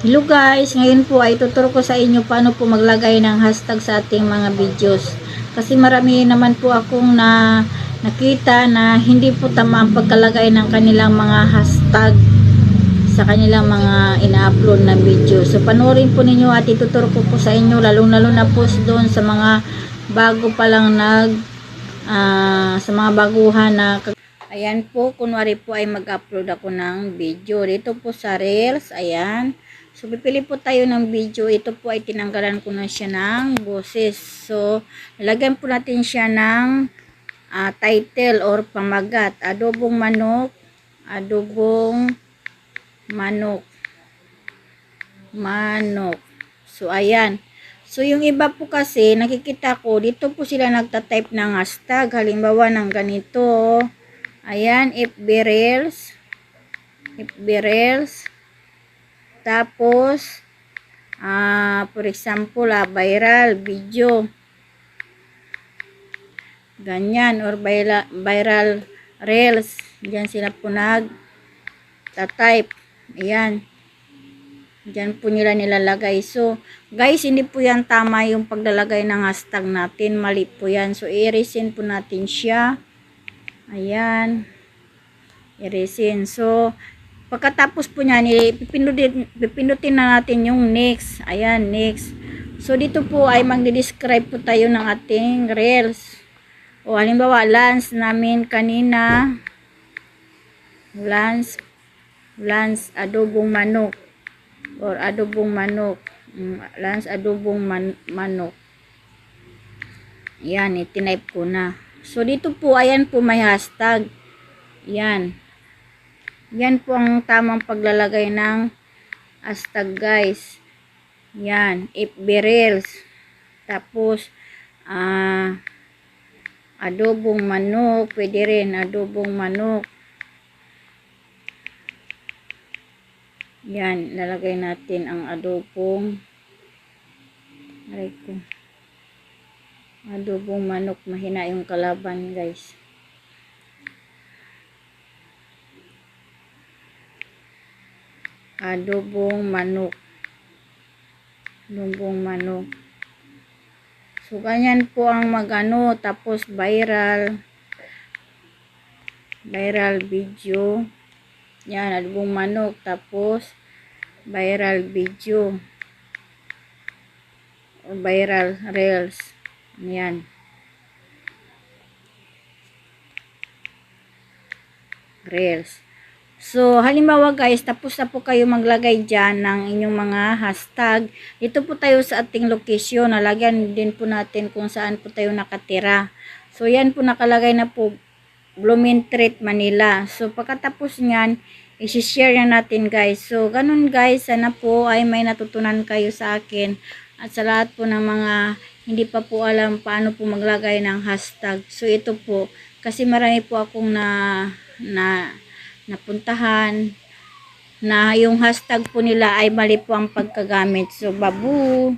Hello guys, ngayon po ay tuturo ko sa inyo paano po maglagay ng hashtag sa ating mga videos. Kasi marami naman po akong na nakita na hindi po tama ang pagkalagay ng kanilang mga hashtag sa kanilang mga ina-upload na video. So panoorin po ninyo at ituturo ko po sa inyo lalong lalo na po doon sa mga bago pa lang nag ah, sa mga baguhan na Ayan po, kunwari po ay mag-upload ako ng video. Dito po sa Reels, ayan. So, pipili po tayo ng video. Ito po ay tinanggalan ko na siya ng boses. So, lagyan po natin siya ng ah, title or pamagat. Adobong manok, adobong manok, manok. So, ayan. So, yung iba po kasi, nakikita ko, dito po sila nagtatype ng hashtag. Halimbawa ng ganito, Ayan, FB Reels. FB Reels. Tapos, ah, for example, ah, viral video. Ganyan, or viral, Reels. Diyan sila po nag type Ayan. Diyan po nila nilalagay. So, guys, hindi po yan tama yung paglalagay ng hashtag natin. Mali po yan. So, i-resend po natin siya. Ayan. Irisin. So, pagkatapos po niyan, ipindutin, pipindutin na natin yung next. Ayan, next. So, dito po ay magde-describe po tayo ng ating reels. O, halimbawa, lance namin kanina. Lance, lance adobong manok. Or adobong manok. Mm, Lance adobong man, manok. Yan, itinipe ko na. So, dito po, ayan po may hashtag. Yan. Yan po ang tamang paglalagay ng hashtag, guys. Yan. FB Reels. Tapos, ah, adobong manok. Pwede rin, adobong manok. Yan, lalagay natin ang adobong aray ko adobong manok mahina yung kalaban guys adobong manok. Adobong manok. So ganyan po ang magano tapos viral. Viral video. Yan adobong manok tapos viral video. Viral reels. Yan. Reels So, halimbawa guys, tapos na po kayo maglagay dyan ng inyong mga hashtag. Dito po tayo sa ating location. Nalagyan din po natin kung saan po tayo nakatira. So, yan po nakalagay na po Blumentritt, Manila. So, pagkatapos nyan, isi-share na natin guys. So, ganun guys, sana po ay may natutunan kayo sa akin. At sa lahat po ng mga hindi pa po alam paano po maglagay ng hashtag. So, ito po, kasi marami po akong na, na, napuntahan na yung hashtag po nila ay mali po ang pagkagamit. So, babu!